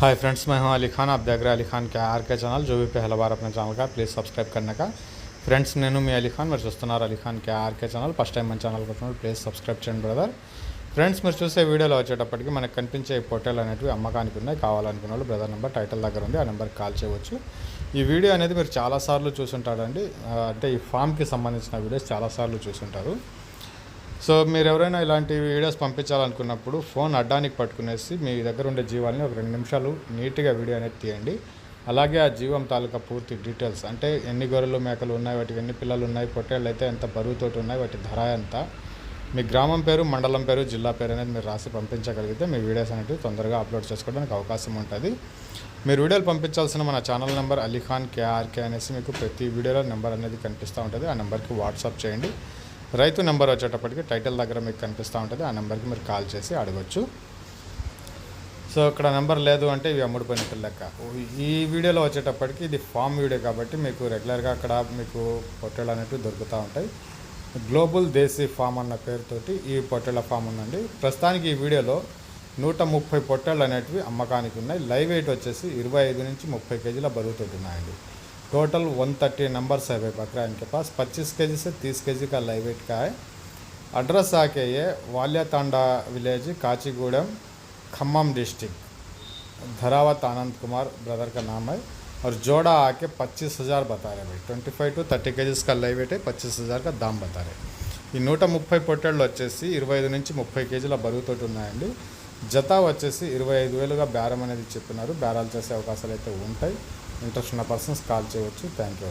Hi friends मैं हूं अली खान आप देख रहे हैं अली खान के आर के ఛానల్ जो भी पहला बार अपने ఛానల్ का ప్లీజ్ సబ్స్క్రైబ్ करने का ఫ్రెండ్స్ నేను మీ అలీ ఖాన్ మీరు చూస్తున్నారు Ali Khan K RK channel first time మన ఛానల్ కోసం ప్లీజ్ సబ్స్క్రైబ్ చేయండి బ్రదర్ ఫ్రెండ్స్ మీరు చూసే వీడియోలో వచ్చేటప్పటికి మనకు కనిపించే ఈ పొట్టేలు అనేటివి అమ్మకానికి ఉన్నాయి కావాలనుకున్న వాళ్ళు బ్రదర్ నెంబర్ టైటిల్ దగ్గర ఉంది ఆ నెంబర్కి కాల్ చేయవచ్చు ఈ వీడియో అనేది మీరు చాలాసార్లు చూసుంటారండి ఆ, అంటే ఈ ఫామ్కి సంబంధించిన వీడియోస్ చాలాసార్లు చూసుంటారు సో మీరు ఎవరైనా ఇలాంటి వీడియోస్ పంపించాలనుకున్నప్పుడు ఫోన్ అడ్డానికి పట్టుకునేసి మీ దగ్గర ఉండే జీవాల్ని ఒక రెండు నిమిషాలు నీట్గా వీడియో అనేది తీయండి. అలాగే ఆ జీవం తాలూకా పూర్తి డీటెయిల్స్ అంటే ఎన్ని గొర్రెలు మేకలు ఉన్నాయి వాటికి ఎన్ని పిల్లలు ఉన్నాయి పొట్టేళ్ళు అయితే ఎంత బరువుతోటి ఉన్నాయి వాటి ధర ఎంత? మీ గ్రామం పేరు మండలం పేరు జిల్లా పేరు అనేది మీరు రాసి పంపించగలిగితే మీ వీడియోస్ అనేవి తొందరగా అప్లోడ్ చేసుకోవడానికి అవకాశం ఉంటుంది. మీరు వీడియోలు పంపించాల్సిన మన ఛానల్ నెంబర్ అలీఖాన్ కేఆర్కే అనేసి మీకు ప్రతి వీడియోలో నెంబర్ అనేది కనిపిస్తూ ఉంటుంది. ఆ నెంబర్కి వాట్సాప్ చేయండి. రైతు నెంబర్ వచ్చేటప్పటికి టైటిల్ దగ్గర మీకు కనిపిస్తూ ఉంటుంది. ఆ నెంబర్కి మీరు కాల్ చేసి అడగచ్చు. సో ఇక్కడ నెంబర్ లేదు అంటే ఇవి అమ్ముడుపోయినట్టు లెక్క. ఈ వీడియోలో వచ్చేటప్పటికి ఇది ఫామ్ వీడియో కాబట్టి మీకు రెగ్యులర్గా అక్కడ మీకు పొట్టేళ్ళు అనేవి దొరుకుతూ ఉంటాయి. గ్లోబల్ దేశీ ఫామ్ అన్న పేరుతోటి ఈ పొట్టేళ్ళ ఫామ్ ఉందండి. ప్రస్తుతానికి ఈ వీడియోలో నూట ముప్పై పొట్టేళ్ళు అనేటివి అమ్మకానికి ఉన్నాయి. లైవ్ వెయిట్ వచ్చేసి ఇరవై ఐదు నుంచి ముప్పై కేజీల బరువుతోటి ఉన్నాయండి. टोटल 130 नंबर्स है भाई बकरा इनके पास 25 के से तीस के का लाइव वेट का है एड्रेस आके ये Valiyathanda village Kachigudam Khammam district Dharavat Anand Kumar brother का नाम है और जोड़ा आके पच्चीस हज़ार बता रहे भाई twenty five to thirty KGs కా లైవ్ వెయిట్ పచ్చీస్ హజార్ కా దామ్ బతారే ఈ నూట नूट పొట్టేళ్ళు వచ్చేసి ఇరవై ఐదు मुफ्ई केजील కేజీల तो ఉన్నాయండి జత వచ్చేసి ఇరవై ఐదు వేలుగా బేరం అనేది చెప్పినారు. బేరాలు చేసే అవకాశాలు అయితే ఉంటాయి. ఇంట్రెస్ట్ ఉన్న పర్సన్స్ కాల్ చేయవచ్చు. Thank you